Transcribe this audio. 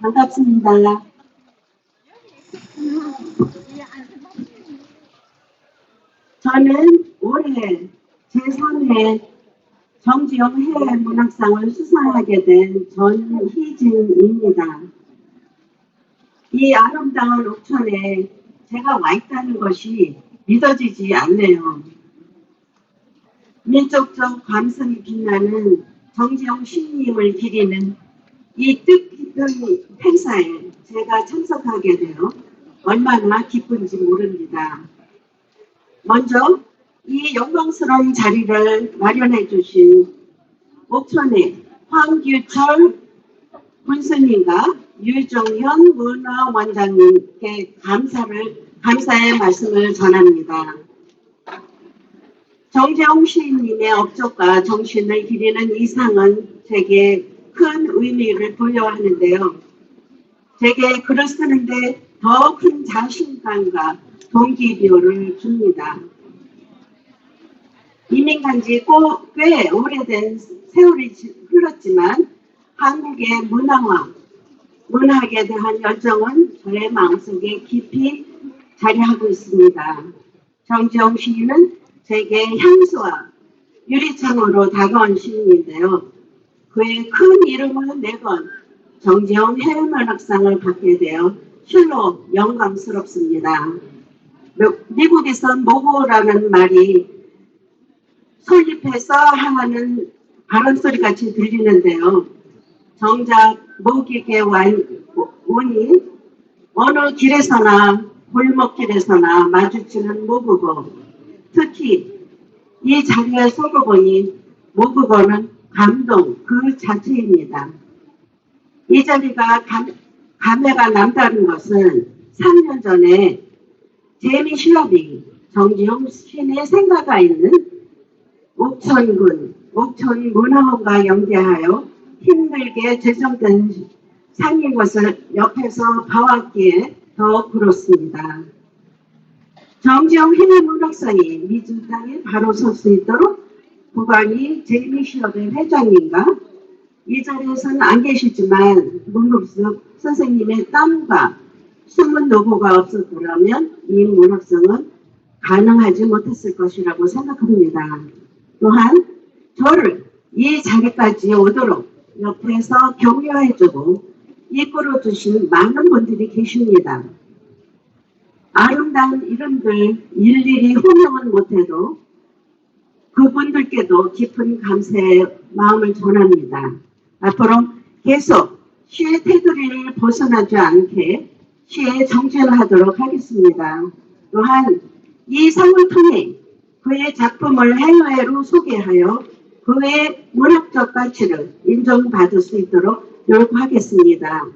반갑습니다. 저는 올해 제3회 정지영 해외 문학상을 수상하게 된 전희진입니다. 이 아름다운 옥천에 제가 와 있다는 것이 믿어지지 않네요. 민족적 감성이 빛나는 정지영 시인님을 기리는 이 뜻 깊은 행사에 제가 참석하게 되어 얼마나 기쁜지 모릅니다. 먼저 이 영광스러운 자리를 마련해 주신 옥천의 황규철 군수님과 유정현 문화원장님께 감사를 감사의 말씀을 전합니다. 정재홍 시인님의 업적과 정신을 기리는 이 상은 제게 큰 의미를 부여하는데요. 제게 글을 쓰는데 더 큰 자신감과 동기부여를 줍니다. 이민 간지 꽤 오래된 세월이 지- 흘렀지만 한국의 문화와 문학에 대한 열정은 저의 마음속에 깊이 자리하고 있습니다. 정지영 시인은 제게 향수와 유리창으로 다가온 시인인데요. 그의 큰 이름을 내건 정지영 해외문학상을 받게 되어 실로 영광스럽습니다. 미국에선 모고라는 말이 솔잎에서 하는 바람 소리 같이 들리는데요. 정작 목에게 오니 어느 길에서나 골목길에서나 마주치는 모국어 특히 이 자리에 서고 보니 모국어는 감동 그 자체입니다. 이 자리가 감, 감회가 남다른 것은 3년 전에 제미 실업이 정지용 시인의 생가가 있는 옥천군 옥천 문화원과 연계하여 힘들게 제정된 상인 것을 옆에서 봐왔기에 더 그렇습니다. 정지영 해외문학상이 미주 땅에 바로 설 수 있도록 국왕이 제이미 시업의 회장님과 이 자리에서는 안 계시지만 문급수 선생님의 땀과 숨은 노고가 없었더라면 이 문학상은 가능하지 못했을 것이라고 생각합니다. 또한 저를 이 자리까지 오도록 옆에서 격려해주고 이끌어 주신 많은 분들이 계십니다. 아름다운 이름들 일일이 호명은 못해도 그분들께도 깊은 감사의 마음을 전합니다. 앞으로 계속 시의 테두리를 벗어나지 않게 시에 정진하도록 하겠습니다. 또한 이 상을 통해 그의 작품을 해외로 소개하여 그의 문학적 가치를 인정받을 수 있도록 노력하겠습니다.